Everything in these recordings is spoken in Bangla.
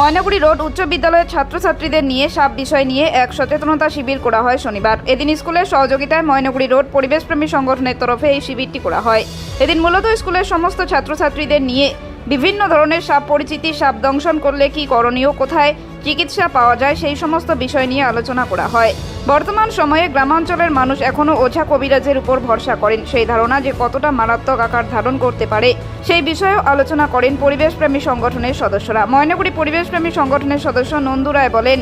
ময়নাগুড়ি রোড উচ্চ বিদ্যালয়ের ছাত্রছাত্রীদের নিয়ে সাপ বিষয় নিয়ে এক সচেতনতা শিবির করা হয় শনিবার। এদিন স্কুলের সহযোগিতায় ময়নাগুড়ি রোড পরিবেশপ্রেমী সংগঠনের তরফে এই শিবিরটি করা হয়। এদিন মূলত স্কুলের সমস্ত ছাত্রছাত্রীদের নিয়ে বিভিন্ন ধরনের সাপ পরিচিতি, সাপ দংশন করলে কি করণীয়, কোথায় চিকিৎসা পাওয়া যায়, সেই সমস্ত বিষয় নিয়ে আলোচনা করা হয়। বর্তমান সময়ে গ্রামাঞ্চলের মানুষ এখনও ওঝা কবিরাজের উপর ভরসা করেন। সেই ধারণা যে কতটা মারাত্মক আকার ধারণ করতে পারে, সেই বিষয়েও আলোচনা করেন পরিবেশপ্রেমী সংগঠনের সদস্যরা। ময়নাগুড়ি পরিবেশপ্রেমী সংগঠনের সদস্য নন্দু রায় বলেন,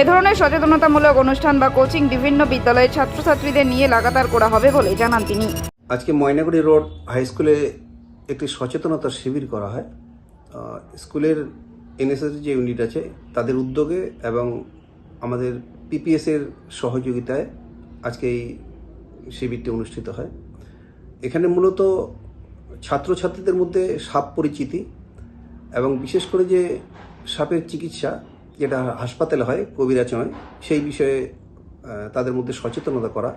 এ ধরনের সচেতনতামূলক অনুষ্ঠান বা কোচিং বিভিন্ন বিদ্যালয়ের ছাত্রছাত্রীদের নিয়ে লাগাতার করা হবে বলে জানান তিনি। আজকে ময়নাগুড়ি রোড হাই স্কুলে একটি সচেতনতা শিবির করা হয়। স্কুলের এনএসএস যে ইউনিট আছে, তাদের উদ্যোগে এবং আমাদের পিপিএস এর সহযোগিতায় আজকে এই শিবিরটি অনুষ্ঠিত হয়। এখানে মূলত ছাত্রছাত্রীদের মধ্যে সাপ পরিচিতি এবং বিশেষ করে যে সাপের চিকিৎসা যেটা হাসপাতালে হয়, কবিরাজ সেই বিষয়ে তাদের মধ্যে সচেতনতা করা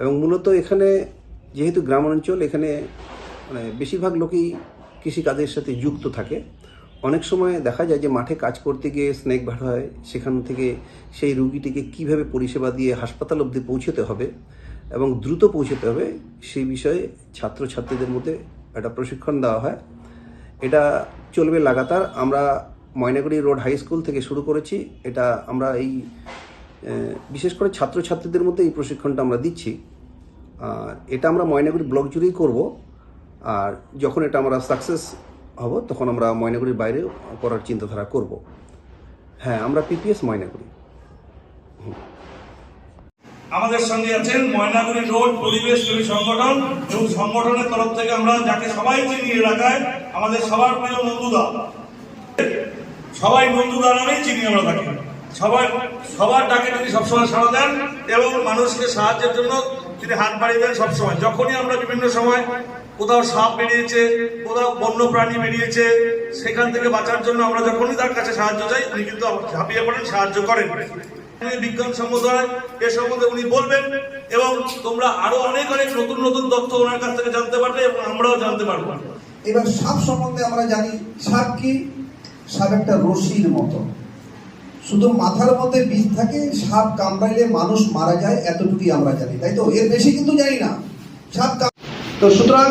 এবং মূলত এখানে যেহেতু গ্রাম অঞ্চল এখানে মানে বেশিরভাগ লোকই কৃষিকাজের সাথে যুক্ত থাকে। অনেক সময় দেখা যায় যে মাঠে কাজ করতে গিয়ে স্নেক ভাট হয়, সেখান থেকে সেই রুগীটিকে কীভাবে পরিষেবা দিয়ে হাসপাতাল অবধি পৌঁছতে হবে এবং দ্রুত পৌঁছতে হবে, সেই বিষয়ে ছাত্রছাত্রীদের মধ্যে একটা প্রশিক্ষণ দেওয়া হয়। এটা চলবে লাগাতার। আমরা ময়নাগুড়ি রোড হাই স্কুল থেকে শুরু করেছি। এটা আমরা এই বিশেষ করে ছাত্রছাত্রীদের মধ্যে এই প্রশিক্ষণটা আমরা দিচ্ছি। আর এটা আমরা ময়নাগুড়ি ব্লক জুড়েই করব। আর যখন এটা আমরা সাকসেস হব, তখন আমরা ময়নাগুড়ির বাইরে করার চিন্তাধারা করব। হ্যাঁ আমরা পিপিএস ময়নাগুড়ি। আমাদের সঙ্গে আছেন ময়নাগুড়ি রোড পরিবেশ প্রেমী সংগঠন এবং সংগঠনের তরফ থেকে আমরা যাকে সবাই চিনি এলাকায়, আমাদের সবার প্রিয় নন্দুদা। সবাই বন্ধুদা নামেই চিনি, আমরা তাকে। সবাই সবার ডাকে তিনি সবসময় সাড়া দেন এবং মানুষকে সাহায্যের জন্য তিনি হাত বাড়িয়ে দেন সবসময়। যখনই আমরা বিভিন্ন সময় কোথাও সাপ বেরিয়েছে, কোথাও বন্য প্রাণী বেরিয়েছে, সেখান থেকে বাঁচার জন্য আমরা যখনই তার কাছে সাহায্য চাই, উনি কিন্তু ঝাঁপিয়ে পড়েন, সাহায্য করেন। বিজ্ঞান সম্প্রদায় এ সম্বন্ধে উনি বলবেন এবং তোমরা আরও অনেক অনেক নতুন নতুন তথ্য ওনার কাছ থেকে জানতে পারবে এবং আমরাও জানতে পারব। এবার সাপ সম্বন্ধে আমরা জানি, সাপ কি? সাপ একটা রশির মতো। শুধু মাথার মধ্যে বীজ থাকে, সাপ কামড়াইলে মানুষ মারা যায়, এতটুকুই আমরা জানি, তাই তো? এর বেশি কিন্তু জানি না। সাপ তো সুতরাং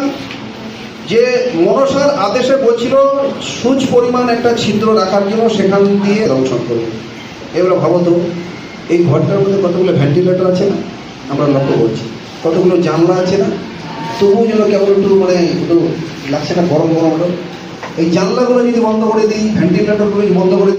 যে মনসার আদেশে বলছিল, সুচ পরিমাণ একটা ছিদ্র রাখার জন্য সেখান দিয়ে দংশন করবে এবার ভাবো তো, এই ঘরটার মধ্যে কতগুলো ভেন্টিলেটর আছে না? আমরা লক্ষ্য করছি। কতগুলো জানলা আছে না? তবুও যেন কেমন একটু মানে একটু লাগছে না, গরম গরম এই জানলাগুলো যদি বন্ধ করে দিই ভেন্টিলেটরগুলো যদি বন্ধ করে